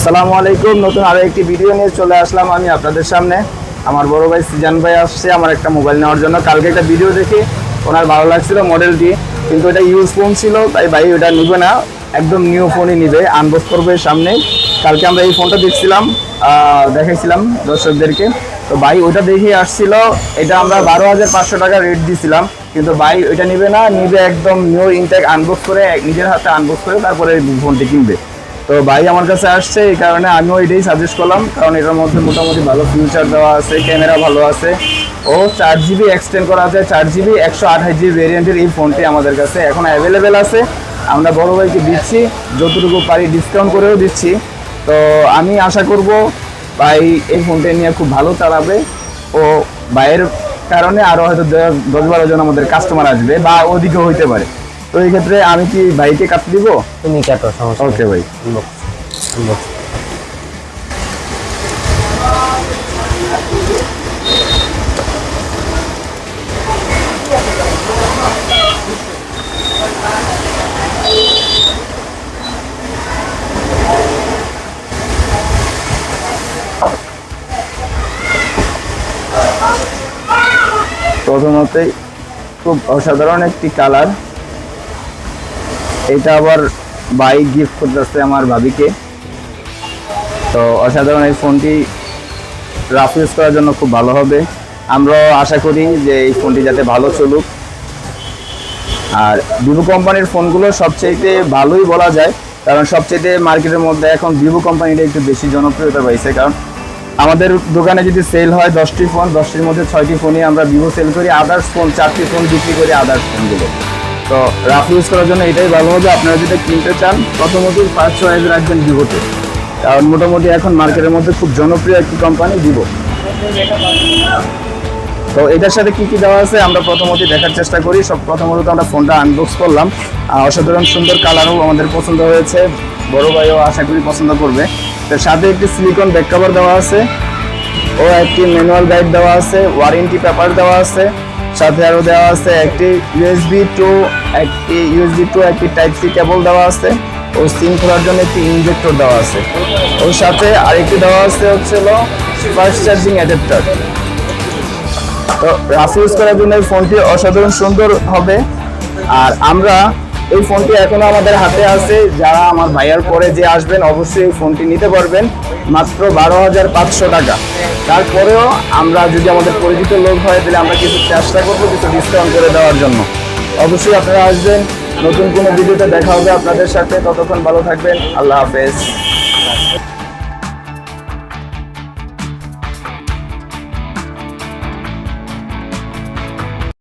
আসসালামু আলাইকুম। নতুন আরও একটি ভিডিও নিয়ে চলে আসলাম আমি আপনাদের সামনে। আমার বড় ভাই সিজান ভাই আসছে আমার একটা মোবাইল নেওয়ার জন্য। কালকে একটা ভিডিও দেখি, ওনার ভালো লাগছিল মডেলটি কিন্তু এটা ইউজ ফোন ছিল, তাই ভাই ওটা নিবে না। একদম নিউ ফোনই নিবে আনবক্স করবে সামনে কালকে আমরা এই ফোনটা দেখছিলাম দেখাইছিলাম দর্শকদেরকে। তো ভাই ওটা দেখে আসছিল। এটা আমরা বারো হাজার পাঁচশো টাকা রেট দিছিলাম। কিন্তু ভাই ওইটা নিবে না, নিবে একদম নিউ ইনটেক আনবক্স করে, নিজের হাতে আনবক্স করে তারপরে ফোনটি কিনবে। তো ভাই আমার কাছে আসছে, এই কারণে আমিও এটাই সাজেস্ট করলাম, কারণ এটার মধ্যে মোটামুটি ভালো ফিউচার দেওয়া আছে ক্যামেরা ভালো আছে। ও চার জিবি এক্সটেন্ড করা আছে, চার জিবি একশো আঠাশ জিবি ভেরিয়েন্টের এই ফোনটি আমাদের কাছে এখন অ্যাভেলেবেল আছে। আমরা বড় ভাইকে দিচ্ছি, যতটুকু পারি ডিসকাউন্ট করেও দিচ্ছি। তো আমি আশা করব ভাই এই ফোনটা নিয়ে খুব ভালো চালাবে। ও ভাইয়ের কারণে আরও হয়তো দশ বারো জন আমাদের কাস্টমার আসবে, বা ওদিকেও হইতে পারে। তো এই ক্ষেত্রে আমি কি ভাইকে কাটতে দিব? তুমি কাটো সমস্যা ওকে ভাই. প্রথমতই খুব অসাধারণ একটি কালার এটা আবার বাইক গিফট করতেছে আমার ভাবিকে। তো অসাধারণ এই ফোনটি রাফ ইউজ করার জন্য খুব ভালো হবে। আমরাও আশা করি যে এই ফোনটি যাতে ভালো চলুক। আর ভিভো কোম্পানির ফোনগুলো সবচেয়ে ভালোই বলা যায়, কারণ সবচেয়ে মার্কেটের মধ্যে এখন ভিভো কোম্পানিটা একটু বেশি জনপ্রিয়তা পাইছে, কারণ আমাদের দোকানে যদি সেল হয় দশটি ফোন দশটির মধ্যে ছয়টি ফোনই আমরা ভিভো সেল করি আদার্স ফোন চারটি ফোন বিক্রি করি আদার্স ফোনগুলো তো রাফ ইউজ করার জন্য এটাই ভালো হবে। আপনারা যেটা কিনতে চান, প্রথমত ফার্স্ট চয়েস রাখবেন ভিভোতে। কারণ মোটামুটি এখন মার্কেটের মধ্যে খুব জনপ্রিয় একটি কোম্পানি ভিভো। তো এটার সাথে কি কি দেওয়া আছে, আমরা প্রথমত দেখার চেষ্টা করি। সব প্রথমত তো আমরা ফোনটা আনবক্স করলাম। অসাধারণ সুন্দর কালারও আমাদের পছন্দ হয়েছে। বড় ভাইও আশা করি পছন্দ করবে। তো সাথে একটি সিলিকন ব্যাক কভার দেওয়া আছে। ও একটি ম্যানুয়াল গাইড দেওয়া আছে। ওয়ারেন্টি পেপার দেওয়া আছে। সাথে আরও দেওয়া আছে একটি ইউএসবি টু একটি ইউএসবি টু একটি টাইপ সি কেবল দেওয়া আছে ও সিম খোলার জন্য একটি ইনজেক্টর দেওয়া আছে। ওর সাথে আরেকটি দেওয়া আছে হচ্ছে হলো ফাস্ট চার্জিং অ্যাডাপ্টার তো রাফ ইউজ করার জন্য ফোনটি অসাধারণ সুন্দর হবে। আর আমরা এই ফোনটি এখনও আমাদের হাতে আছে। যারা আমার ভাইয়ার পরে যে আসবেন, অবশ্যই এই ফোনটি নিতে পারবেন। মাত্র বারো হাজার পাঁচশো টাকা। তারপরেও আমরা যদি আমাদের পরিচিত লোক হয়, তাহলে আমরা কিছু চেষ্টা করব, কিছু ডিসকাউন্ট করে দেওয়ার জন্য। অবশ্যই আপনারা আসবেন। নতুন কোনো ভিডিওতে দেখা হবে আপনাদের সাথে। ততক্ষণ ভালো থাকবেন। আল্লাহ হাফেজ।